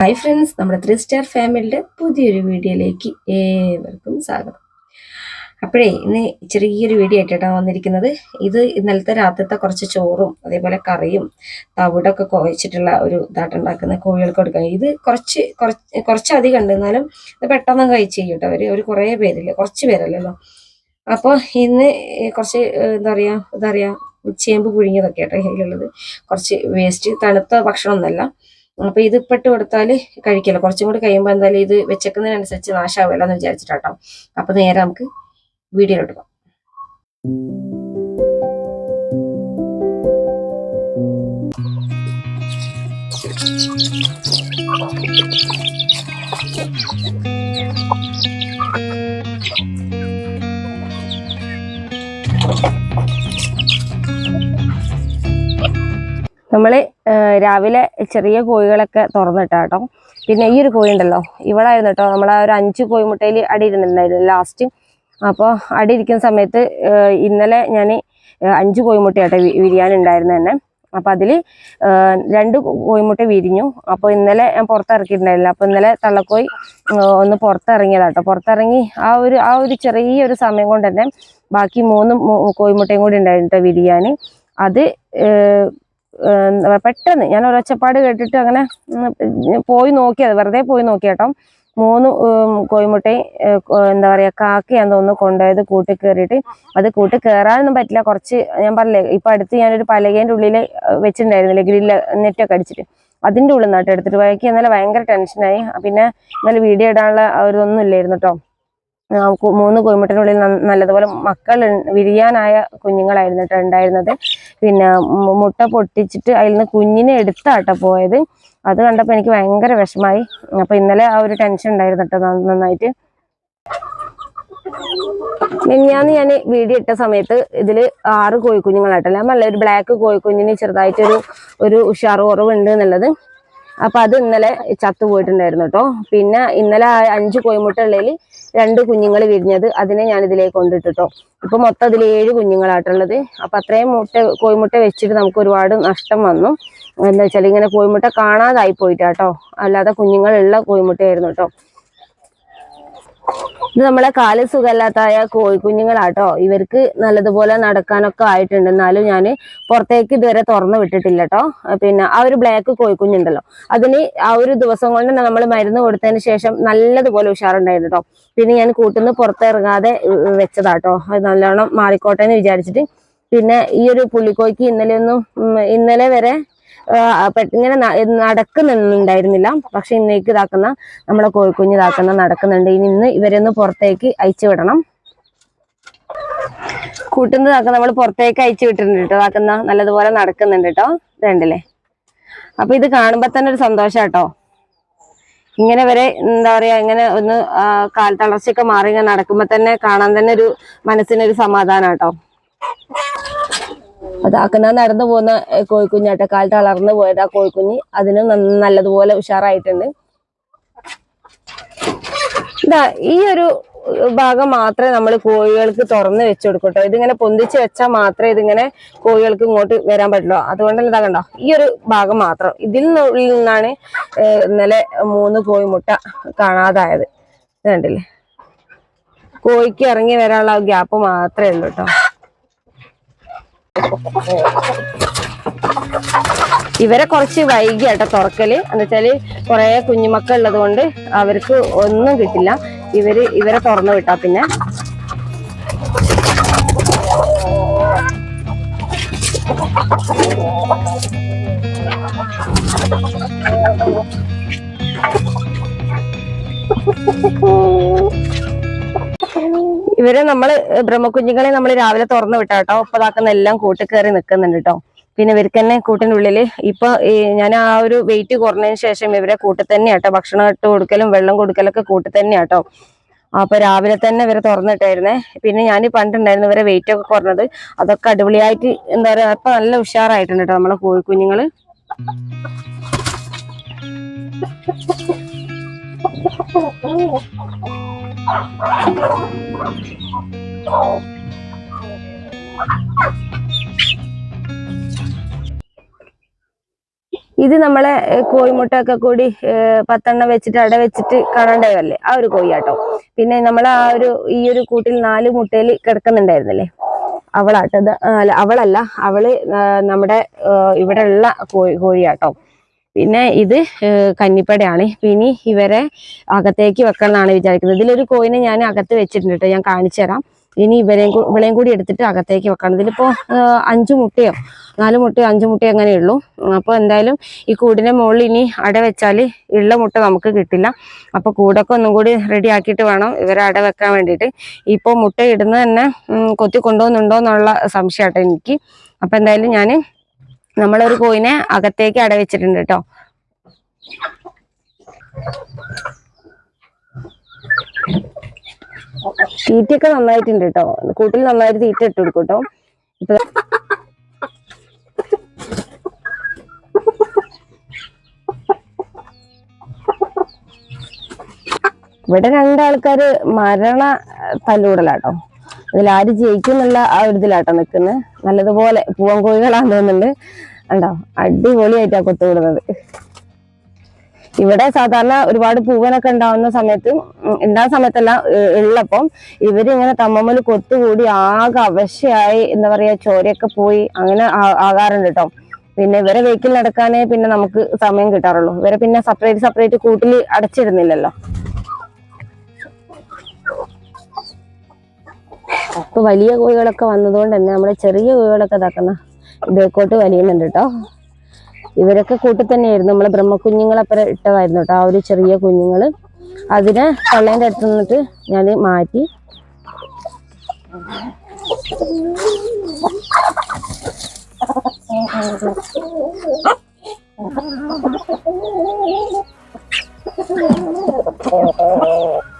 Hi friends നമ്മുടെ three star ഫാമിലിയുടെ പുതിയൊരു വീഡിയോയിലേക്ക് ഏവർക്കും സ്വാഗതം. അപ്പോഴേ ഇന്ന് ചെറിയൊരു വീഡിയോ ആയിട്ടാണ് വന്നിരിക്കുന്നത്. ഇത് ഇന്നലത്തെ രാത്രിത്തെ കുറച്ച് ചോറും അതേപോലെ കറിയും തവിടൊക്കെ കുഴച്ചിട്ടുള്ള ഒരു ഇതായിട്ട് ഉണ്ടാക്കുന്ന കോഴികൾക്ക് കൊടുക്കുക ഇത് കുറച്ച് കുറച്ച് കുറച്ചധികം ഉണ്ട്. എന്നാലും ഇത് പെട്ടെന്ന് കഴിച്ച് ചെയ്യും കേട്ടോ അവർ ഒരു കുറേ പേരില്ല? കുറച്ച് പേരല്ലല്ലോ. അപ്പോൾ ഇന്ന് കുറച്ച് എന്താ പറയുക എന്താ പറയുക ചേമ്പ് പുഴുങ്ങിയതൊക്കെ ആട്ടോ ഇതിലുള്ളത് കുറച്ച് വേസ്റ്റ് തണുത്ത ഭക്ഷണമൊന്നുമല്ല. അപ്പൊ ഇത് ഇപ്പിട്ട് കൊടുത്താൽ കഴിക്കില്ല. കുറച്ചും കൂടി കഴിയുമ്പോൾ എന്തായാലും ഇത് വെച്ചേക്കുന്നതിനനുസരിച്ച് നാശാവില്ല എന്ന് വിചാരിച്ചിട്ടാട്ടോ അപ്പൊ നേരെ നമുക്ക് വീഡിയോയിലോട്ട് പോകാം. നമ്മൾ ഏഹ്, രാവിലെ ചെറിയ കോഴികളൊക്കെ തുറന്നിട്ടാട്ടോ. പിന്നെ ഈ ഒരു കോഴി ഉണ്ടല്ലോ ഇവളായിരുന്നു കേട്ടോ നമ്മളെ ഒരു അഞ്ച് കോഴിമുട്ടയിൽ അടി ഇരുന്നിട്ടുണ്ടായിരുന്നു ലാസ്റ്റ് അപ്പോൾ അടി ഇരിക്കുന്ന സമയത്ത് ഇന്നലെ ഞാൻ അഞ്ച് കോഴിമുട്ടയാട്ടോ വിരിയാൻ വിരിയാനുണ്ടായിരുന്നു തന്നെ. അപ്പോൾ അതിൽ രണ്ട് കോഴിമുട്ട വിരിഞ്ഞു. അപ്പോൾ ഇന്നലെ ഞാൻ പുറത്തിറക്കിയിട്ടുണ്ടായിരുന്നില്ല. അപ്പോൾ ഇന്നലെ തള്ളക്കോയി ഒന്ന് പുറത്തിറങ്ങിയതാട്ടോ. പുറത്തിറങ്ങി ആ ഒരു ആ ഒരു ചെറിയൊരു സമയം കൊണ്ട് തന്നെ ബാക്കി മൂന്ന് കോഴിമുട്ടയും കൂടി ഉണ്ടായിരുന്നു വിരിയാൻ അത് പെട്ടെന്ന് ഞാൻ ഒരൊച്ചപ്പാട് കേട്ടിട്ട് അങ്ങനെ പോയി നോക്കിയത് വെറുതെ പോയി നോക്കിയാട്ടോ മൂന്ന് കോയിമുട്ടയും എന്താ പറയുക കാക്കയാന്ന് തോന്നുന്നു കൊണ്ടുപോയത് കൂട്ടി കയറിയിട്ട്. അത് കൂട്ടി കയറാനൊന്നും പറ്റില്ല. കുറച്ച് ഞാൻ പറഞ്ഞില്ലേ ഇപ്പൊ അടുത്ത് ഞാനൊരു പലകേന്റെ ഉള്ളിൽ വെച്ചിട്ടുണ്ടായിരുന്നില്ലേ ഗ്രില്ല് നെറ്റൊക്കെ അടിച്ചിട്ട്. അതിന്റെ ഉള്ളിൽ നട്ടെടുത്തിട്ട് വഴക്കി എന്നാലും ഭയങ്കര ടെൻഷനായി പിന്നെ ഇന്നലെ വീഡിയോ ഇടാനുള്ള ഒരു ഒന്നും ഇല്ലായിരുന്നു കേട്ടോ. മൂന്ന് കോയിമുട്ടിനുള്ളിൽ നല്ലതുപോലെ മക്കൾ വിരിയാനായ കുഞ്ഞുങ്ങളായിരുന്നു ഉണ്ടായിരുന്നത്. പിന്നെ മുട്ട പൊട്ടിച്ചിട്ട് അതിൽ നിന്ന് കുഞ്ഞിനെ എടുത്താട്ടോ പോയത്. അത് കണ്ടപ്പോൾ എനിക്ക് ഭയങ്കര വിഷമായി. അപ്പൊ ഇന്നലെ ആ ഒരു ടെൻഷൻ ഉണ്ടായിരുന്നു കേട്ടോ നന്നായിട്ട്. മിനിഞ്ഞാന്ന് ഞാൻ വീഡിയോ ഇട്ട സമയത്ത് ഇതിൽ ആറ് കോഴിക്കുഞ്ഞുങ്ങളായിട്ടല്ല ഒരു ബ്ലാക്ക് കോഴിക്കുഞ്ഞിന് ചെറുതായിട്ടൊരു ഒരു ഉഷാറ് കുറവുണ്ട് എന്നുള്ളത്. അപ്പൊ അത് ഇന്നലെ ചത്തു പോയിട്ടുണ്ടായിരുന്നു കേട്ടോ പിന്നെ ഇന്നലെ അഞ്ച് കോയിമുട്ടുള്ളതിൽ രണ്ട് കുഞ്ഞുങ്ങൾ വിരിഞ്ഞത് അതിനെ ഞാൻ ഇതിലേക്ക് കൊണ്ടിട്ടോ ഇപ്പൊ മൊത്തം അതിൽ ഏഴ് കുഞ്ഞുങ്ങളായിട്ടുള്ളത്. അപ്പൊ അത്രയും മുട്ട കോയിമുട്ട വെച്ചിട്ട് നമുക്ക് ഒരുപാട് നഷ്ടം വന്നു. എന്താ വെച്ചാൽ ഇങ്ങനെ കോയിമുട്ട കാണാതായി പോയിട്ടാട്ടോ അല്ലാതെ കുഞ്ഞുങ്ങളുള്ള കോയിമുട്ടയായിരുന്നു കേട്ടോ ഇത് നമ്മളെ കാൽ സുഖമില്ലാത്തായ കോഴിക്കുഞ്ഞുങ്ങളാട്ടോ ഇവർക്ക് നല്ലതുപോലെ നടക്കാനൊക്കെ ആയിട്ടുണ്ട്. എന്നാലും ഞാൻ പുറത്തേക്ക് ഇതുവരെ തുറന്നു വിട്ടിട്ടില്ല കേട്ടോ പിന്നെ ആ ഒരു ബ്ലാക്ക് കോഴിക്കുഞ്ഞുണ്ടല്ലോ അതിന് ആ ഒരു ദിവസം കൊണ്ട് നമ്മൾ മരുന്ന് കൊടുത്തതിന് ശേഷം നല്ലതുപോലെ ഉഷാറുണ്ടായിരുന്നു കേട്ടോ പിന്നെ ഞാൻ കൂട്ടുന്ന പുറത്തിറങ്ങാതെ വെച്ചതാട്ടോ. അത് നല്ലോണം മാറിക്കോട്ടെ എന്ന് വിചാരിച്ചിട്ട്. പിന്നെ ഈ ഒരു പുള്ളിക്കോയ്ക്ക് ഇന്നലെ ഒന്നും ഇന്നലെ വരെ ഇങ്ങനെ നടക്കുന്നുണ്ടായിരുന്നില്ല. പക്ഷെ ഇന്നേക്ക് ഇതാക്കുന്ന നമ്മളെ കോഴിക്കുഞ്ഞ് ഇതാക്കുന്ന നടക്കുന്നുണ്ട്. ഇനി ഇന്ന് ഇവരൊന്ന് പുറത്തേക്ക് അയച്ചു വിടണം. കൂട്ടുന്നതാക്കുന്ന നമ്മൾ പുറത്തേക്ക് അയച്ചു വിട്ടിട്ടുണ്ട് കേട്ടോ. ഇതാക്കുന്ന നല്ലതുപോലെ നടക്കുന്നുണ്ട് കേട്ടോ. ഇതുണ്ടല്ലേ? അപ്പൊ ഇത് കാണുമ്പോ തന്നെ ഒരു സന്തോഷം കേട്ടോ. ഇങ്ങനെ വരെ എന്താ പറയാ ഇങ്ങനെ ഒന്ന് കാൽ തളർച്ചയൊക്കെ മാറി ഇങ്ങനെ നടക്കുമ്പോ തന്നെ കാണാൻ തന്നെ ഒരു മനസ്സിനൊരു സമാധാനം കേട്ടോ. അതാക്കുന്ന നടന്നു പോകുന്ന കോഴിക്കുഞ്ഞാട്ട കാൽ തളർന്നു പോയത് ആ കോഴിക്കുഞ്ഞ്. അതിന് നല്ലതുപോലെ ഉഷാറായിട്ടുണ്ട്. ഇതാ ഈ ഒരു ഭാഗം മാത്രമേ നമ്മൾ കോഴികൾക്ക് തുറന്ന് വെച്ചു കൊടുക്കട്ടോ ഇതിങ്ങനെ പൊന്തിച്ച് വെച്ചാൽ മാത്രമേ ഇതിങ്ങനെ കോഴികൾക്ക് ഇങ്ങോട്ട് വരാൻ പറ്റുള്ളൂ. അതുകൊണ്ടല്ല ഇതാ കണ്ടോ? ഈ ഒരു ഭാഗം മാത്രം. ഇതിൽ നിന്നാണ് ഇന്നലെ മൂന്ന് കോഴിമുട്ട കാണാതായത്. കണ്ടില്ലേ? കോഴിക്ക് ഇറങ്ങി വരാനുള്ള ഗ്യാപ്പ് മാത്രമേ ഉള്ളൂ കേട്ടോ. ഇവരെ കുറച്ച് വൈകിയാട്ടോ തുറക്കൽ. എന്ന് വെച്ചാൽ കുറെ കുഞ്ഞുമക്കൾ ഉള്ളത് കൊണ്ട് അവർക്ക് ഒന്നും കിട്ടില്ല. ഇവർ ഇവരെ തുറന്നു വിട്ടാ പിന്നെ. ഇവരെ നമ്മൾ ബ്രഹ്മകുഞ്ഞുങ്ങളെ നമ്മൾ രാവിലെ തുറന്നു വിട്ടാട്ടോ കേട്ടോ ഒപ്പതാക്കുന്ന എല്ലാം കൂട്ടി കയറി നിൽക്കുന്നുണ്ട് കേട്ടോ പിന്നെ ഇവർക്ക് തന്നെ കൂട്ടിനുള്ളിൽ ഇപ്പൊ ഞാൻ ആ ഒരു വെയിറ്റ് കുറഞ്ഞതിന് ശേഷം ഇവരെ കൂട്ടിൽ തന്നെയാട്ടോ ഭക്ഷണം ഇട്ട് കൊടുക്കലും വെള്ളം കൊടുക്കലൊക്കെ കൂട്ടിൽ തന്നെയാട്ടോ അപ്പൊ രാവിലെ തന്നെ ഇവരെ തുറന്നിട്ടായിരുന്നേ. പിന്നെ ഞാൻ പണ്ടുണ്ടായിരുന്നു ഇവരെ വെയിറ്റ് ഒക്കെ കുറഞ്ഞത് അതൊക്കെ അടിപൊളിയായിട്ട് എന്താ പറയാ ഇപ്പൊ നല്ല ഉഷാറായിട്ടുണ്ട് കേട്ടോ നമ്മളെ കോഴിക്കുഞ്ഞുങ്ങൾ ഇത് നമ്മളെ കോഴിമുട്ട ഒക്കെ കൂടി പത്തെണ്ണം വെച്ചിട്ട് അട വെച്ചിട്ട് കാണണ്ടായല്ലേ ആ ഒരു കോഴിയാട്ടോ. പിന്നെ നമ്മൾ ആ ഒരു ഈ ഒരു കൂട്ടിൽ നാല് മുട്ടയിൽ കിടക്കുന്നുണ്ടായിരുന്നില്ലേ? അവളാട്ടത് അവളല്ല അവൾ നമ്മുടെ ഇവിടെ ഉള്ള കോഴി കോഴിയാട്ടോ. പിന്നെ ഇത് കന്നിപ്പടയാണ്. പിന്നെ ഇവരെ അകത്തേക്ക് വെക്കണം എന്നാണ് വിചാരിക്കുന്നത്. ഇതിലൊരു കോയിനെ ഞാൻ അകത്ത് വെച്ചിട്ടുണ്ട് കേട്ടോ. ഞാൻ കാണിച്ചു തരാം. ഇനി ഇവരെയും ഇവളെയും കൂടി എടുത്തിട്ട് അകത്തേക്ക് വെക്കണം. ഇതിലിപ്പോ അഞ്ചു മുട്ടയോ നാല് മുട്ടയോ അഞ്ച് മുട്ടയോ അങ്ങനെ ഉള്ളൂ. അപ്പോൾ എന്തായാലും ഈ കൂടിന്റെ മുകളിൽ ഇനി അട വെച്ചാൽ ഉള്ള മുട്ട നമുക്ക് കിട്ടില്ല. അപ്പോൾ കൂടൊക്കെ ഒന്നും കൂടി റെഡി ആക്കിയിട്ട് വേണം ഇവരെ അട വെക്കാൻ വേണ്ടിയിട്ട്. ഇപ്പോൾ മുട്ട ഇടുന്നത് തന്നെ കൊത്തി കൊണ്ടുപോകുന്നുണ്ടോ എന്നുള്ള സംശയമാട്ടോ എനിക്ക്. അപ്പോൾ എന്തായാലും ഞാൻ നമ്മളൊരു കോയിനെ അകത്തേക്ക് അട വെച്ചിട്ടുണ്ട് കേട്ടോ. തീറ്റയൊക്കെ നന്നായിട്ടുണ്ട് കേട്ടോ. കൂട്ടിൽ നന്നായിട്ട് തീറ്റ ഇട്ട് കൊടുക്കും കേട്ടോ. ഇപ്പൊ ഇവിടെ രണ്ടാൾക്കാര് മരണ തല്ലൂടലാട്ടോ അതിൽ ആര് ജയിക്കും എന്നുള്ള ആ ഒരു ഇതിലാട്ടോ നിക്കുന്നത് നല്ലതുപോലെ പൂവൻ കോഴികളാന്ന് തോന്നുന്നുണ്ട് കണ്ടോ? അടിപൊളിയായിട്ടാ കൊത്തുവിടുന്നത്. ഇവിടെ സാധാരണ ഒരുപാട് പൂവനൊക്കെ ഉണ്ടാവുന്ന സമയത്ത് ഉണ്ടാകുന്ന സമയത്തല്ല ഉള്ളപ്പം ഇവരിങ്ങനെ തമ്മമ്മൽ കൊത്തുകൂടി ആകെ അവശയായി എന്താ പറയാ ചോരയൊക്കെ പോയി അങ്ങനെ ആകാറുണ്ട് കേട്ടോ. പിന്നെ ഇവരെ വെഹിക്കിൾ നടക്കാനേ പിന്നെ നമുക്ക് സമയം കിട്ടാറുള്ളൂ. ഇവരെ പിന്നെ സെപ്പറേറ്റ് സെപ്പറേറ്റ് കൂട്ടിൽ അടച്ചിടുന്നില്ലല്ലോ. ഇപ്പൊ വലിയ കോഴികളൊക്കെ വന്നതുകൊണ്ട് തന്നെ നമ്മളെ ചെറിയ കോഴികളൊക്കെ തക്കുന്ന ഇതേക്കോട്ട് വലിയുന്നുണ്ട് കേട്ടോ ഇവരൊക്കെ കൂട്ടി തന്നെയായിരുന്നു. നമ്മളെ ബ്രഹ്മക്കുഞ്ഞുങ്ങളപ്പുറം ഇട്ടതായിരുന്നു കേട്ടോ ആ ഒരു ചെറിയ കുഞ്ഞുങ്ങൾ അതിനെ തള്ളേന്റെ അടുത്ത് നിന്നിട്ട് ഞാൻ മാറ്റി. ബാ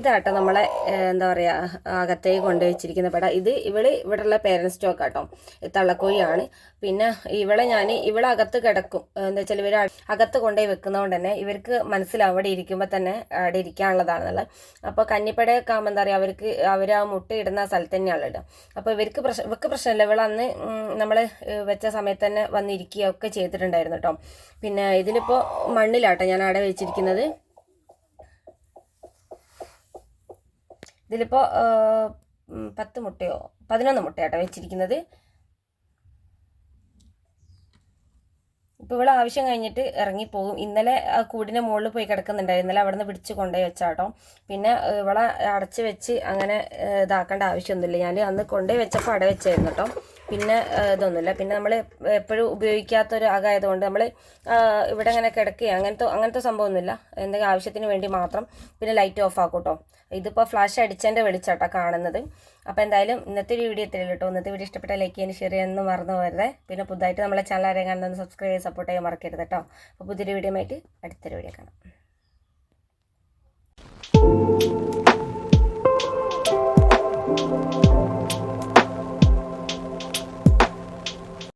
ഇതാട്ടോ നമ്മളെ എന്താ പറയുക അകത്തേക്ക് കൊണ്ടുവച്ചിരിക്കുന്ന പട. ഇത് ഇവൾ ഇവിടെയുള്ള പേരൻസ് സ്റ്റോക്ക് ആട്ടോ തള്ളക്കോഴിയാണ്. പിന്നെ ഇവളെ ഞാൻ ഇവളെ അകത്ത് കിടക്കും. എന്താ വെച്ചാൽ ഇവർ അകത്ത് കൊണ്ടുപോയി വെക്കുന്നതുകൊണ്ട് തന്നെ ഇവർക്ക് മനസ്സിലാവും അവിടെ ഇരിക്കുമ്പോൾ തന്നെ അവിടെ ഇരിക്കാനുള്ളതാണെന്നുള്ളത് അപ്പോൾ കന്നിപ്പടയൊക്കെ ആകുമ്പോൾ എന്താ പറയുക അവർക്ക് അവർ ആ മുട്ട ഇടുന്ന സ്ഥലത്ത് തന്നെയാണ് ഇടുക അപ്പോൾ ഇവർക്ക് പ്രശ്നം ഇവർക്ക് പ്രശ്നമില്ല. ഇവൾ അന്ന് നമ്മൾ വെച്ച സമയത്ത് തന്നെ വന്നിരിക്കുകയൊക്കെ ചെയ്തിട്ടുണ്ടായിരുന്നു കേട്ടോ. പിന്നെ ഇതിലിപ്പോൾ മണ്ണിലാട്ടോ ഞാൻ അവിടെ വെച്ചിരിക്കുന്നത്. ഇതിലിപ്പോൾ പത്ത് മുട്ടയോ? പതിനൊന്ന് മുട്ടയാട്ടോ വെച്ചിരിക്കുന്നത്. ഇപ്പോൾ ഇവൾ ആവശ്യം കഴിഞ്ഞിട്ട് ഇറങ്ങിപ്പോകും. ഇന്നലെ ആ കൂടിന്റെ മുകളിൽ പോയി കിടക്കുന്നുണ്ടായിരുന്നു. ഇന്നലെ അവിടെ നിന്ന് പിടിച്ച് കൊണ്ടുപോയി വെച്ചാട്ടോ. പിന്നെ ഇവളെ അടച്ച് വെച്ച് അങ്ങനെ ഇതാക്കേണ്ട ആവശ്യമൊന്നുമില്ല. ഞാൻ അന്ന് കൊണ്ടുപോയി വെച്ചപ്പോൾ അട വെച്ചായിരുന്നു കേട്ടോ പിന്നെ ഇതൊന്നുമില്ല. പിന്നെ നമ്മൾ എപ്പോഴും ഉപയോഗിക്കാത്തൊരു അകമായതുകൊണ്ട് നമ്മൾ ഇവിടെ ഇങ്ങനെ കിടക്കുക അങ്ങനത്തെ അങ്ങനത്തെ സംഭവമൊന്നുമില്ല. എന്തെങ്കിലും ആവശ്യത്തിന് വേണ്ടി മാത്രം പിന്നെ ലൈറ്റ് ഓഫ് ആക്കും കേട്ടോ ഇതിപ്പോൾ ഫ്ലാഷ് അടിച്ചതിന്റെ വെളിച്ചാട്ടോ കാണുന്നത്. അപ്പോൾ എന്തായാലും ഇന്നത്തെ ഒരു വീഡിയോ എത്തില്ല കേട്ടോ. ഇന്നത്തെ വീഡിയോ ഇഷ്ടപ്പെട്ട ലൈക്ക് ചെയ്യാൻ ഷെയർ ചെയ്യാനൊന്നും മറന്നു പോകരുത്. പിന്നെ പുതുതായിട്ട് നമ്മളെ ചാനൽ ആരെയും കാണുന്നത് സബ്സ്ക്രൈബ് ചെയ്ത് സപ്പോർട്ട് ചെയ്യാൻ മറക്കരുത് കേട്ടോ. അപ്പോൾ പുതിയൊരു വീഡിയോ ആയിട്ട് അടുത്തൊരു വീഡിയോ കാണാം.